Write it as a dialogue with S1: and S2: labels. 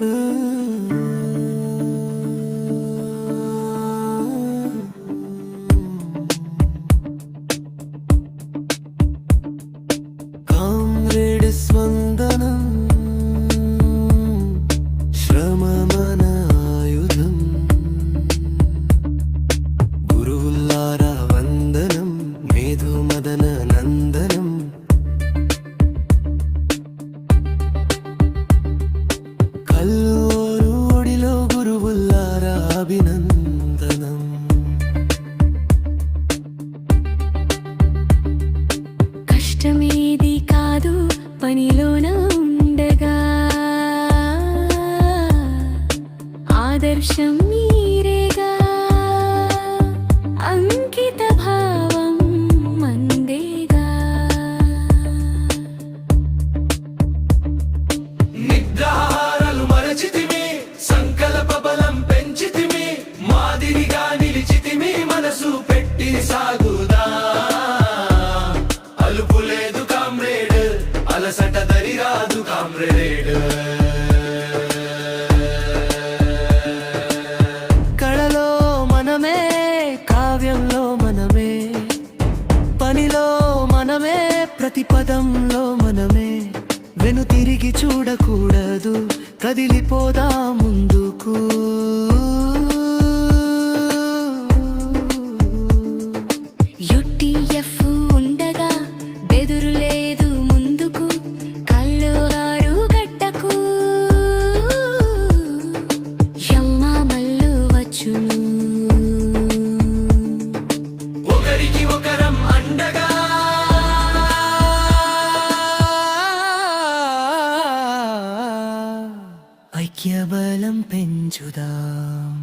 S1: Comrade
S2: కష్టమేది కాదు పనిలోన ఉండగా. ఆదర్శం మీరేగా.
S1: తప్పు లేదు కామ్రేడ్. అలసట దరి రాదు కామ్రేడ్. కళలో మనమే కావ్యంలో మనమే. పనిలో మనమే ప్రతిపదంలో మనమే. వెను తిరిగి చూడకూడదు కదిలిపోదా ముందుకు. ఒకరం అండగా ఐక్య బలం పెంచుదాం